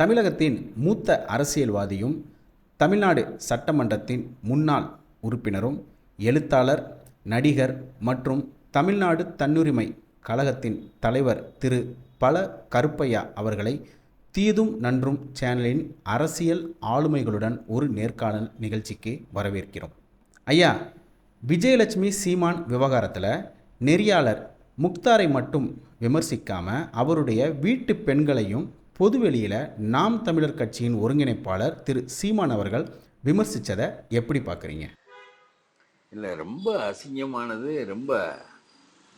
தமிழகத்தின் மூத்த அரசியல்வாதியும் தமிழ்நாடு சட்டமன்றத்தின் முன்னாள் உறுப்பினரும் எழுத்தாளர் நடிகர் மற்றும் தமிழ்நாடு தன்னுரிமை கழகத்தின் தலைவர் திரு. பல கருப்பையா அவர்களை தீதும் நன்றும் சேனலின் அரசியல் ஆளுமைகளுடன் ஒரு நேர்காணல் நிகழ்ச்சிக்கு வரவேற்கிறோம். ஐயா விஜயலட்சுமி சீமான் விவகாரத்தில் நெறியாளர் முக்தாரை மட்டும் விமர்சிக்காமல் அவருடைய வீட்டு பெண்களையும் பொதுவெளியில் நாம் தமிழர் கட்சியின் ஒருங்கிணைப்பாளர் திரு சீமான் அவர்கள் விமர்சித்ததை எப்படி பார்க்குறீங்க? இல்லை ரொம்ப அசிங்கமானது ரொம்ப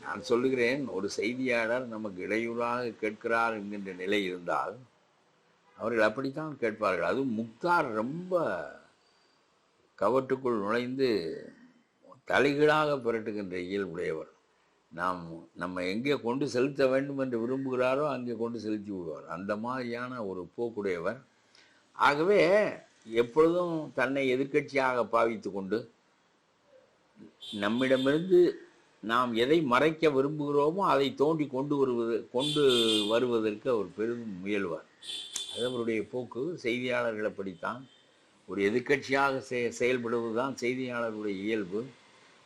நான் சொல்லுகிறேன் ஒரு செய்தியாளர் நமக்கு இடையூறாக கேட்கிறார் என்கின்ற நிலை இருந்தால் அவர்கள் அப்படித்தான் கேட்பார்கள். அதுவும் முக்தார் ரொம்ப கவட்டுக்குள் நுழைந்து தலைகீழாக புரட்டுகின்ற இயல்புடையவர். நாம் நம்ம எங்கே கொண்டு செலுத்த வேண்டும் என்று விரும்புகிறாரோ அங்கே கொண்டு செலுத்தி விடுவார். அந்த மாதிரியான ஒரு போக்குடையவர். ஆகவே எப்பொழுதும் தன்னை எதிர்க்கட்சியாக பாவித்து கொண்டு நம்மிடமிருந்து நாம் எதை மறைக்க விரும்புகிறோமோ அதை தோண்டி கொண்டு வருவது கொண்டு வருவதற்கு அவர் பெரிதும் முயல்வார். அது அவருடைய போக்கு. செய்தியாளர்கள் அப்படித்தான். ஒரு எதிர்க்கட்சியாக செ செயல்படுவது தான் செய்தியாளர்களுடைய இயல்பு.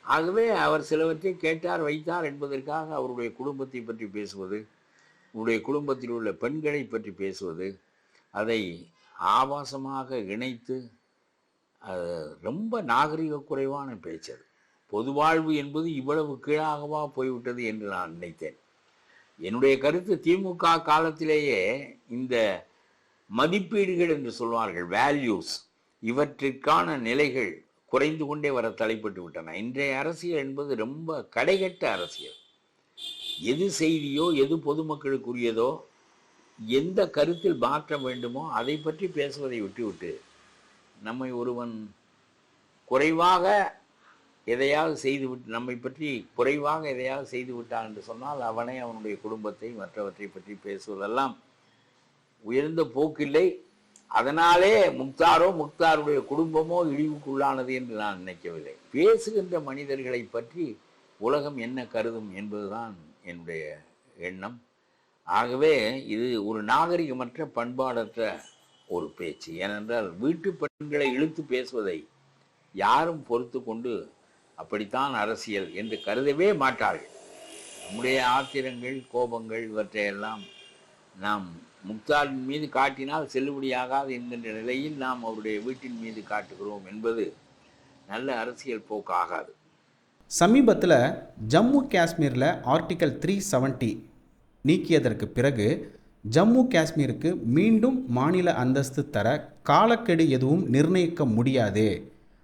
ஆகவே அவர் சிலவற்றை கேட்டார் வைத்தார் என்பதற்காக அவருடைய குடும்பத்தை பற்றி பேசுவது உடைய குடும்பத்தில் உள்ள பெண்களை பற்றி பேசுவது அதை ஆபாசமாக இணைத்து அது ரொம்ப நாகரிக குறைவான பேச்சு அது. பொது வாழ்வு என்பது இவ்வளவு கீழாகவா போய்விட்டது என்று நான் நினைத்தேன். என்னுடைய கருத்து திமுக காலத்திலேயே இந்த மதிப்பீடுகள் என்று சொல்வார்கள் வேல்யூஸ் இவற்றிற்கான நிலைகள் குறைந்து கொண்டே வர தலைப்பட்டு விட்டன. இன்றைய அரசியல் என்பது ரொம்ப கடைகட்ட அரசியல். எது செய்தியோ எது பொதுமக்களுக்குரியதோ எந்த கருத்தில் மாற்றம் வேண்டுமோ அதை பற்றி பேசுவதை விட்டுவிட்டு நம்மை ஒருவன் குறைவாக எதையாவது செய்துவிட்டு நம்மை பற்றி குறைவாக எதையாவது செய்து விட்டான் என்று சொன்னால் அவனை அவனுடைய குடும்பத்தை மற்றவற்றை பற்றி பேசுவதெல்லாம் உயர்ந்த போக்கில்லை. அதனாலே முக்தாரோ முக்தாருடைய குடும்பமோ இழிவுக்குள்ளானது என்று நான் நினைக்கவில்லை. பேசுகின்ற மனிதர்களை பற்றி உலகம் என்ன கருதும் என்பதுதான் என்னுடைய எண்ணம். ஆகவே இது ஒரு நாகரிகமற்ற பண்பாடற்ற ஒரு பேச்சு. ஏனென்றால் வீட்டு பெண்களை இழுத்து பேசுவதை யாரும் பொறுத்து கொண்டு அப்படித்தான் அரசியல் என்று கருதவே மாட்டார்கள். நம்முடைய ஆத்திரங்கள் கோபங்கள் இவற்றையெல்லாம் நாம் முக்தாரின் மீது காட்டினால் செல்லுபடியாகாது என்கின்ற நிலையில் நாம் அவருடைய வீட்டின் மீது காட்டுகிறோம் என்பது நல்ல அரசியல் போக்கு ஆகாது சமீபத்தில் ஜம்மு காஷ்மீரில் ஆர்டிக்கல் த்ரீ செவன்ட்டி நீக்கியதற்கு பிறகு ஜம்மு காஷ்மீருக்கு மீண்டும் மாநில அந்தஸ்து தர காலக்கெடு எதுவும் நிர்ணயிக்க முடியாது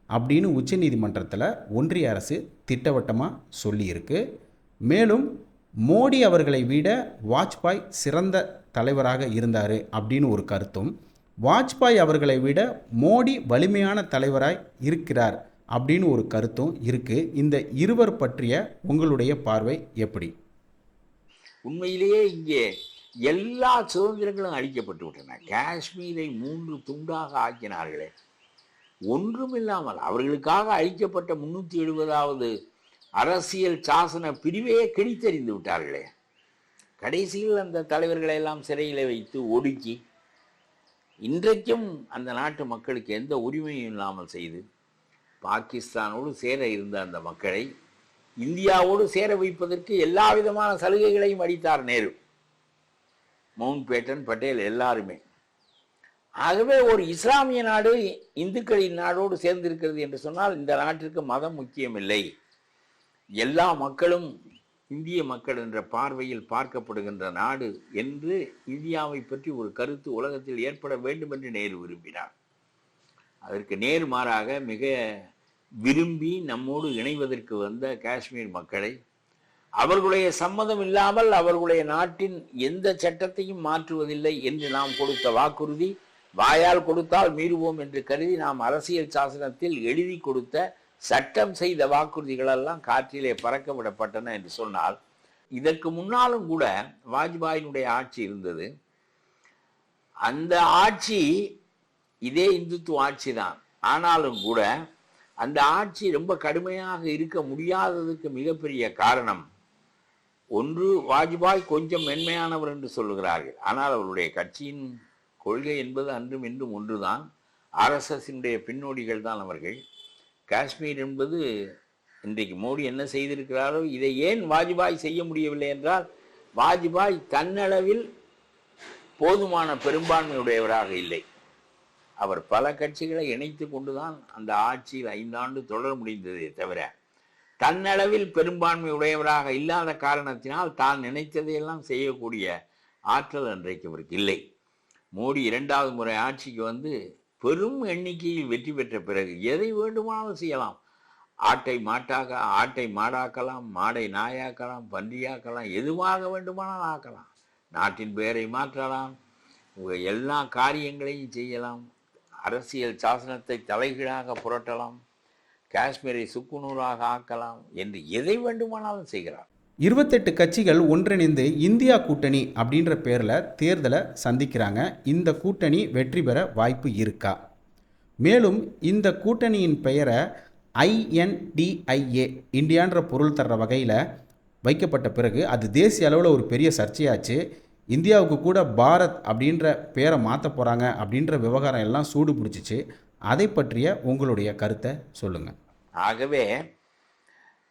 அப்படின்னு உச்சநீதிமன்றத்தில் ஒன்றிய அரசு திட்டவட்டமாக சொல்லியிருக்கு. மேலும் மோடி அவர்களை விட வாஜ்பாய் சிறந்த தலைவராக இருந்தார் அப்படின்னு ஒரு கருத்தும் வாஜ்பாய் அவர்களை விட மோடி வலிமையான தலைவராய் இருக்கிறார் அப்படின்னு ஒரு கருத்தும் இருக்குது இந்த இருவர் பற்றிய உங்களுடைய பார்வை எப்படி? உண்மையிலேயே இங்கே எல்லா சுதந்திரங்களும் அழிக்கப்பட்டு விட்டன. காஷ்மீரை மூன்று துண்டாக ஆக்கினார்களே. ஒன்றுமில்லாமல் அவர்களுக்காக அழிக்கப்பட்ட முன்னூற்றி எழுபதாவது அரசியல் சாசன பிரிவையே கிழித்தறிந்து விட்டார்களே. கடைசியில் அந்த தலைவர்களை எல்லாம் சிறையில் வைத்து ஒடுக்கி இன்றைக்கும் அந்த நாட்டு மக்களுக்கு எந்த உரிமையும் இல்லாமல் செய்து பாகிஸ்தானோடு சேர இருந்த அந்த மக்களை இந்தியாவோடு சேர வைப்பதற்கு எல்லா விதமான சலுகைகளையும் அளித்தார் நேரு. மவுண்ட் பேட்டன் பட்டேல் எல்லாருமே. ஆகவே ஒரு இஸ்லாமிய நாடு இந்துக்களின் நாடோடு சேர்ந்திருக்கிறது என்று சொன்னால் இந்த நாட்டிற்கு மதம் முக்கியமில்லை. எல்லா மக்களும் இந்திய மக்கள் என்ற பார்வையில் பார்க்கப்படுகின்ற நாடு என்று இந்தியாவை பற்றி ஒரு கருத்து உலகத்தில் ஏற்பட வேண்டும் என்று நேரு விரும்பினார். அதற்கு நேர் மாறாக மிக விரும்பி நம்மோடு இணைவதற்கு வந்த காஷ்மீர் மக்களை அவர்களுடைய சம்மதம் இல்லாமல் அவர்களுடைய நாட்டின் எந்த சட்டத்தையும் மாற்றுவதில்லை என்று நாம் கொடுத்த வாக்குறுதி வாயால் கொடுத்தால் மீறுவோம் என்று கருதி நாம் அரசியல் சாசனத்தில் எழுதி கொடுத்த சட்டம் செய்த வாக்குறுதிகளெல்லாம் காற்றிலே பறக்க விடப்பட்டன என்று சொன்னால் இதற்கு முன்னாலும் கூட வாஜ்பாயினுடைய ஆட்சி இருந்தது. அந்த ஆட்சி இதே இந்துத்துவ ஆட்சி தான் ஆனாலும் கூட அந்த ஆட்சி ரொம்ப கடுமையாக இருக்க முடியாததுக்கு மிகப்பெரிய காரணம் ஒன்று வாஜ்பாய் கொஞ்சம் மென்மையானவர் என்று சொல்லுகிறார்கள். ஆனால் அவருடைய கட்சியின் கொள்கை என்பது அன்றும் இன்றும் ஒன்றுதான். ஆர்எஸ்எஸ்னுடைய பின்னோடிகள் தான் அவர்கள். காஷ்மீர் என்பது இன்றைக்கு மோடி என்ன செய்திருக்கிறாரோ இதை ஏன் வாஜ்பாய் செய்ய முடியவில்லை என்றால் வாஜ்பாய் தன்னளவில் போதுமான பெரும்பான்மையுடையவராக இல்லை. அவர் பல கட்சிகளை இணைத்து கொண்டுதான் அந்த ஆட்சியில் ஐந்தாண்டு தொடர முடிந்ததே தவிர தன்னளவில் பெரும்பான்மை உடையவராக இல்லாத காரணத்தினால் தான் நினைத்ததையெல்லாம் செய்யக்கூடிய ஆற்றல் அன்றைக்கு அவருக்கு இல்லை. மோடி இரண்டாவது முறை ஆட்சிக்கு வந்து பெரும் எண்ணிக்கையில் வெற்றி பெற்ற பிறகு எதை வேண்டுமானாலும் செய்யலாம். ஆட்டை மாட்டாக ஆட்டை மாடாக்கலாம் மாடை நாயாக்கலாம் பன்றியாக்கலாம் எதுவாக வேண்டுமானாலும் ஆக்கலாம். நாட்டின் பெயரை மாற்றலாம் எல்லா காரியங்களையும் செய்யலாம் அரசியல் சாசனத்தை தலைகீழாக புரட்டலாம் காஷ்மீரை சுக்குநூறாக ஆக்கலாம் என்று எதை வேண்டுமானாலும் செய்கிறார். இருபத்தெட்டு கட்சிகள் ஒன்றிணைந்து இந்தியா கூட்டணி அப்படின்ற பேரில் தேர்தலை சந்திக்கிறாங்க. இந்த கூட்டணி வெற்றி பெற வாய்ப்பு இருக்கா? மேலும் இந்த கூட்டணியின் பெயரை ஐஎன்டிஐஏ இந்தியான்ற பொருள் தர்ற வகையில் வைக்கப்பட்ட பிறகு அது தேசிய அளவில் ஒரு பெரிய சர்ச்சையாச்சு. இந்தியாவுக்கு கூட பாரத் அப்படின்ற பேரை மாற்ற போகிறாங்க அப்படின்ற விவகாரம் எல்லாம் சூடு பிடிச்சிச்சு. அதை பற்றிய உங்களுடைய கருத்தை சொல்லுங்கள் ஆகவே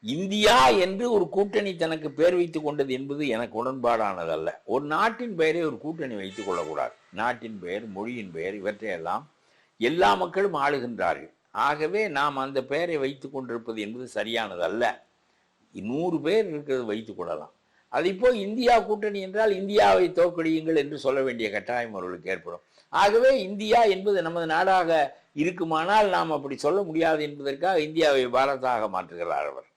இந்தியா என்று ஒரு கூட்டணி தனக்கு பெயர் வைத்துக் கொண்டது என்பது எனக்கு உடன்பாடானதல்ல. ஒரு நாட்டின் பெயரை ஒரு கூட்டணி வைத்துக் கொள்ளக்கூடாது. நாட்டின் பெயர் மொழியின் பெயர் இவற்றையெல்லாம் எல்லா மக்களும் ஆளுகின்றார்கள். ஆகவே நாம் அந்த பெயரை வைத்துக் கொண்டிருப்பது என்பது சரியானதல்ல. நூறு பேர் இருக்கிறது வைத்துக் கொள்ளலாம். அது இந்தியா கூட்டணி என்றால் இந்தியாவை தோற்கடியுங்கள் என்று சொல்ல வேண்டிய கட்டாயம் அவர்களுக்கு ஏற்படும். ஆகவே இந்தியா என்பது நமது நாடாக இருக்குமானால் நாம் அப்படி சொல்ல முடியாது என்பதற்காக இந்தியாவை பாரதாக மாற்றுகிறார் அவர்.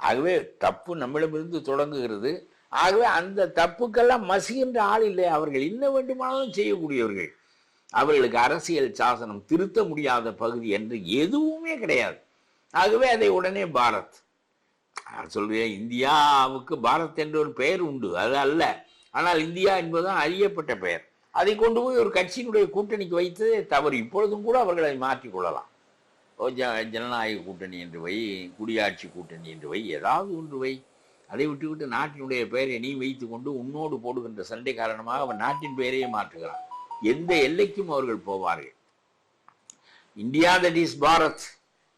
ஆகவே தப்பு நம்மிடமிருந்து தொடங்குகிறது. ஆகவே அந்த தப்புக்கெல்லாம் மசிகின்ற ஆள் இல்லை அவர்கள். என்ன வேண்டுமானாலும் செய்யக்கூடியவர்கள். அவர்களுக்கு அரசியல் சாசனம் திருத்த முடியாத பகுதி என்று எதுவுமே கிடையாது. ஆகவே அதை உடனே பாரத். நான் சொல்றேன் இந்தியாவுக்கு பாரத் என்ற ஒரு பெயர் உண்டு. அது அல்ல. ஆனால் இந்தியா என்பதுதான் அறியப்பட்ட பெயர். அதை கொண்டு போய் ஒரு கட்சியினுடைய கூட்டணிக்கு வைத்ததே தவறு. இப்பொழுதும் கூட அவர்கள் அதை மாற்றிக் கொள்ளலாம். ஜ- ஜனநாயக கூட்டணி என்று வை குடியாட்சி கூட்டணி என்று வை ஏதாவது ஒன்று வை. அதை விட்டுவிட்டு நாட்டினுடைய பெயரை நீ வைத்து கொண்டு உன்னோடு போடுகின்ற சண்டை காரணமாக அவன் நாட்டின் பெயரையே மாற்றுகிறான். எந்த எல்லைக்கும் அவர்கள் போவார்கள். India that is Bharat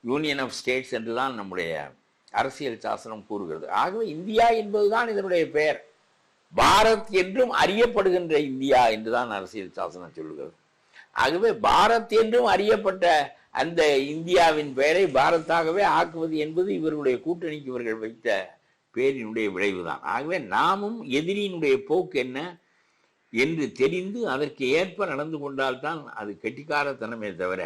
union of states என்று தான் நம்முடைய அரசியல் சாசனம் கூறுகிறது. ஆகவே இந்தியா என்பதுதான் இதனுடைய பெயர். பாரத் என்றும் அறியப்படுகின்ற இந்தியா என்றுதான் அரசியல் சாசனம் சொல்லுகிறது. ஆகவே பாரத் என்றும் அறியப்பட்ட அந்த இந்தியாவின் பெயரை பாரத்தாகவே ஆக்குவது என்பது இவர்களுடைய கூட்டணிக்கு இவர்கள் வைத்த பேரினுடைய விளைவுதான். ஆகவே நாமும் எதிரியினுடைய போக்கு என்ன என்று தெரிந்து அதற்கு ஏற்ப நடந்து கொண்டால்தான் அது கெட்டிக்காரத்தனமே தவிர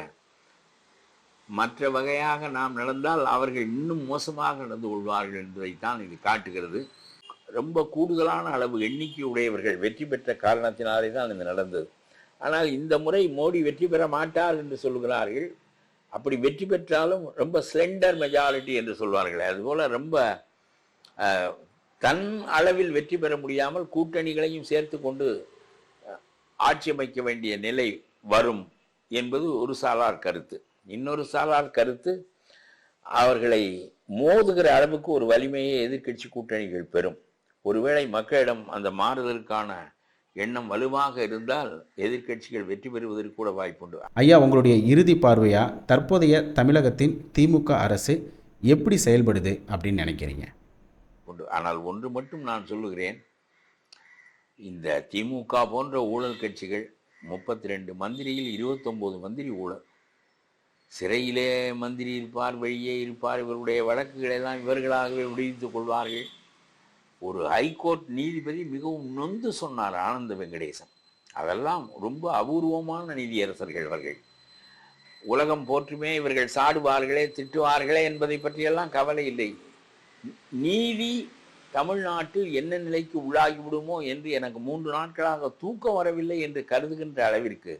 மற்ற வகையாக நாம் நடந்தால் அவர்கள் இன்னும் மோசமாக நடந்து கொள்வார்கள் என்பதைத்தான் இது காட்டுகிறது. ரொம்ப கூடுதலான அளவு எண்ணிக்கை உடையவர்கள் வெற்றி பெற்ற காரணத்தினாலே தான் இது நடந்தது. ஆனால் இந்த முறை மோடி வெற்றி பெற மாட்டார் என்று சொல்கிறார்கள். அப்படி வெற்றி பெற்றாலும் ரொம்ப ஸ்லெண்டர் மெஜாரிட்டி என்று சொல்வார்கள். அதுபோல் ரொம்ப தன் அளவில் வெற்றி பெற முடியாமல் கூட்டணிகளையும் சேர்த்து கொண்டு ஆட்சி அமைக்க வேண்டிய நிலை வரும் என்பது ஒரு சாலார் கருத்து. இன்னொரு சாலார் கருத்து அவர்களை மோதுகிற அளவுக்கு ஒரு வலிமையை எதிர்க்கட்சி கூட்டணிகள் பெறும். ஒருவேளை மக்களிடம் அந்த மாறுதலுக்கான எண்ணம் வலுவாக இருந்தால் எதிர்க்கட்சிகள் வெற்றி பெறுவதற்கு கூட வாய்ப்புண்டு ஐயா உங்களுடைய இறுதி பார்வையா? தற்போதைய தமிழகத்தின் திமுக அரசு எப்படி செயல்படுது அப்படின்னு நினைக்கிறீங்க? உண்டு. ஆனால் ஒன்று மட்டும் நான் சொல்லுகிறேன். இந்த திமுக போன்ற ஊழல் கட்சிகள் முப்பத்தி ரெண்டு மந்திரியில் இருபத்தொம்போது மந்திரி ஊழல். சிறையிலே மந்திரி இருப்பார் வெளியே இருப்பார் இவருடைய வழக்குகளை எல்லாம் இவர்களாகவே விடுவித்துக் கொள்வார்கள். ஒரு ஹைகோர்ட் நீதிபதி மிகவும் நொந்து சொன்னார் ஆனந்த வெங்கடேசன். அதெல்லாம் ரொம்ப அபூர்வமான நீதியரசர்கள் இவர்கள் உலகம் போற்றுமே இவர்கள் சாடுவார்களே திட்டுவார்களே என்பதை பற்றியெல்லாம் கவலை இல்லை. நீதி தமிழ்நாட்டில் என்ன நிலைக்கு உள்ளாகி விடுமோ என்று எனக்கு மூன்று நாட்களாக தூக்கம் வரவில்லை என்று கருதுகின்ற அளவிற்கு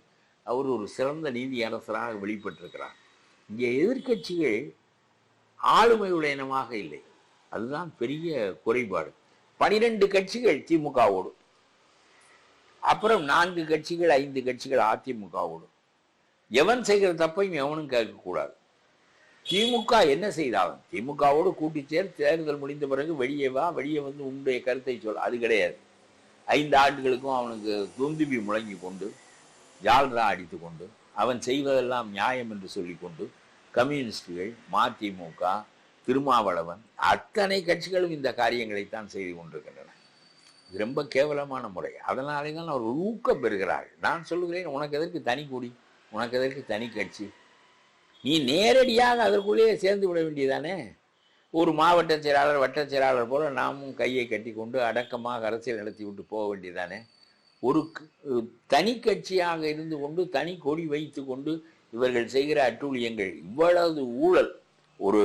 அவர் ஒரு சிறந்த நீதியரசராக வெளிப்பட்டிருக்கிறார். இங்கே எதிர்க்கட்சிகள் ஆளுமையுடையனமாக இல்லை. அதுதான் பெரிய குறைபாடு. பனிரெண்டு கட்சிகள் திமுகவோடு. அப்புறம் நான்கு கட்சிகள் ஐந்து கட்சிகள் அதிமுகவோடு. எவன் செய்கிற தப்பையும் எவனும் கேட்கக்கூடாது. திமுக என்ன செய்தாலும் திமுகவோடு கூட்டி சேர் தேர்தல் முடிந்த பிறகு வெளியே வா வெளியே வந்து உன்னுடைய கருத்தை சொல். அது கிடையாது. ஐந்து ஆண்டுகளுக்கும் அவனுக்கு துந்துபி முழங்கி கொண்டு ஜால்ரா அடித்து கொண்டு அவன் செய்வதெல்லாம் நியாயம் என்று சொல்லிக்கொண்டு கம்யூனிஸ்டுகள் மதிமுக திருமாவளவன் அத்தனை கட்சிகளும் இந்த காரியங்களைத்தான் செய்து கொண்டிருக்கின்றன. இது ரொம்ப கேவலமான முறை. அதனாலே தான் அவர்கள் ஊக்கம் பெறுகிறார்கள் நான் சொல்லுகிறேன் உனக்கு எதற்கு தனி கொடி? உனக்கு எதற்கு தனி கட்சி? நீ நேரடியாக அதற்குள்ளேயே சேர்ந்து விட வேண்டியதானே? ஒரு மாவட்ட செயலாளர் வட்ட செயலாளர் போல நாமும் கையை கட்டி கொண்டு அடக்கமாக அரசியல் நடத்தி விட்டு போக வேண்டியதானே? ஒரு தனி கட்சியாக இருந்து கொண்டு தனி கொடி வைத்து கொண்டு இவர்கள் செய்கிற அட்டூழியங்கள் இவ்வளவு ஊழல். ஒரு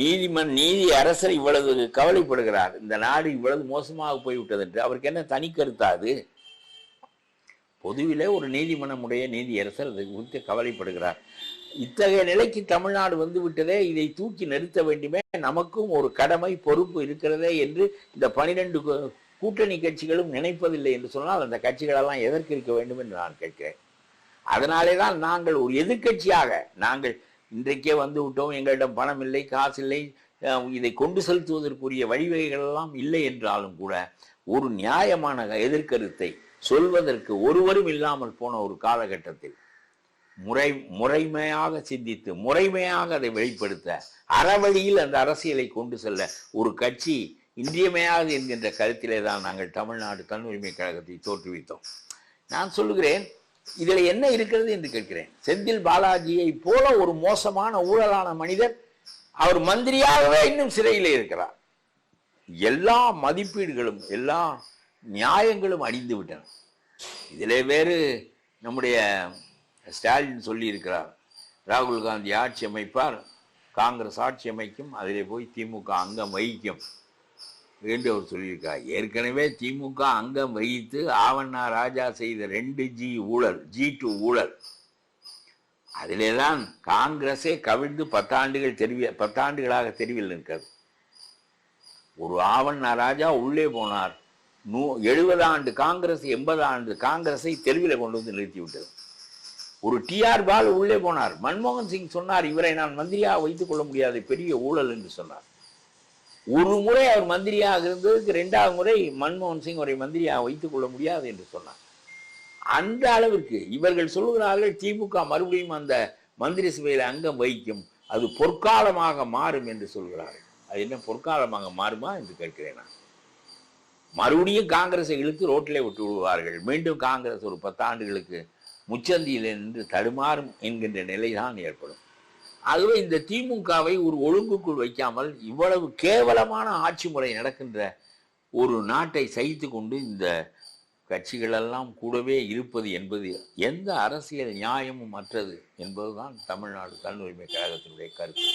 நீதிமன் நீதி அரசர் இவ்வளவு கவலைப்படுகிறார். இந்த நாடு இவ்வளவு மோசமாக போய்விட்டது என்று அவருக்கு என்ன தனி கருத்தாது பொதுவிலே ஒரு நீதிமன்றமுடைய நீதியரசர் அதை குறித்து கவலைப்படுகிறார். இத்தகைய நிலைக்கு தமிழ்நாடு வந்து விட்டதே இதை தூக்கி நிறுத்த வேண்டுமே நமக்கும் ஒரு கடமை பொறுப்பு இருக்கிறதே என்று இந்த பனிரெண்டு கூட்டணி கட்சிகளும் நினைப்பதில்லை என்று சொன்னால் அந்த கட்சிகளெல்லாம் எதற்கு இருக்க வேண்டும் என்று நான் கேட்கிறேன். அதனாலே தான் நாங்கள் ஒரு எதிர்க்கட்சியாக நாங்கள் இன்றைக்கே வந்து விட்டோம். எங்களிடம் பணம் இல்லை காசு இல்லை. இதை கொண்டு செலுத்துவதற்குரிய வழிவகைகள் எல்லாம் இல்லை என்றாலும் கூட ஒரு நியாயமான எதிர்கருத்தை சொல்வதற்கு ஒருவரும் இல்லாமல் போன ஒரு காலகட்டத்தில் முறை முறைமையாக சிந்தித்து முறைமையாக அதை வெளிப்படுத்த அறவழியில் அந்த அரசியலை கொண்டு செல்ல ஒரு கட்சி இன்றியமையாது என்கின்ற கருத்திலே தான் நாங்கள் தமிழ்நாடு தன்னுரிமை கழகத்தை தோற்றுவித்தோம். நான் சொல்லுகிறேன் இதில் என்ன இருக்கிறது என்று கேட்கிறேன். செந்தில் பாலாஜியை போல ஒரு மோசமான ஊழலான மனிதர் அவர் மந்திரியாகவே இன்னும் சிறையில் இருக்கிறார். எல்லா மதிப்பீடுகளும் எல்லா நியாயங்களும் அடிந்து விட்டன. இதில் வேறு நம்முடைய ஸ்டாலின் சொல்லியிருக்கிறார். ராகுல் காந்தி ஆட்சி அமைப்பார் காங்கிரஸ் ஆட்சி அமைக்கும் அதிலே போய் திமுக அங்கம் வகிக்கும். என்று அவர் சொல்லியிருக்கார் ஏற்கனவே திமுக அங்கம் வகித்து ஆவண்ணா ராஜா செய்த ரெண்டு ஜி ஊழல் ஜி டூ ஊழல். அதிலே தான் காங்கிரஸே கவிழ்ந்து பத்தாண்டுகள் தெரிவி பத்தாண்டுகளாக தெருவில் நிற்கிறது. ஒரு ஆவண்ணா ராஜா உள்ளே போனார். நூ எழுபது ஆண்டு காங்கிரஸ் எண்பது ஆண்டு காங்கிரஸை தெருவில் கொண்டு வந்து நிறுத்திவிட்டது. ஒரு டிஆர் பால் உள்ளே போனார். மன்மோகன் சிங் சொன்னார் இவரை நான் மந்திரியாக வைத்துக் கொள்ள முடியாத பெரிய ஊழல் என்று சொன்னார். ஒரு முறை அவர் மந்திரியாக இருந்ததுக்கு ரெண்டாவது முறை மன்மோகன் சிங் அவரை மந்திரியாக வைத்துக் கொள்ள முடியாது என்று சொன்னார். அந்த அளவிற்கு இவர்கள் சொல்லுகிறார்கள் திமுக மறுபடியும் அந்த மந்திரி சபையில் அங்கம் வகிக்கும் அது பொற்காலமாக மாறும் என்று சொல்கிறார்கள். அது என்ன பொற்காலமாக மாறுமா என்று கேட்கிறேன் நான். மறுபடியும் காங்கிரஸை இழுத்து ரோட்டிலே விட்டு விடுவார்கள். மீண்டும் காங்கிரஸ் ஒரு பத்தாண்டுகளுக்கு முச்சந்தியில் நின்று தடுமாறும் என்கின்ற நிலைதான் ஏற்படும். ஆகவே இந்த திமுகவை ஒரு ஒழுங்குக்குள் வைக்காமல் இவ்வளவு கேவலமான ஆட்சி முறை நடக்கின்ற ஒரு நாட்டை சகித்து கொண்டு இந்த கட்சிகளெல்லாம் கூடவே இருப்பது என்பது எந்த அரசியல் நியாயமும் மற்றது என்பதுதான் தமிழ்நாடு தன்னுரிமை கழகத்தினுடைய கருத்து.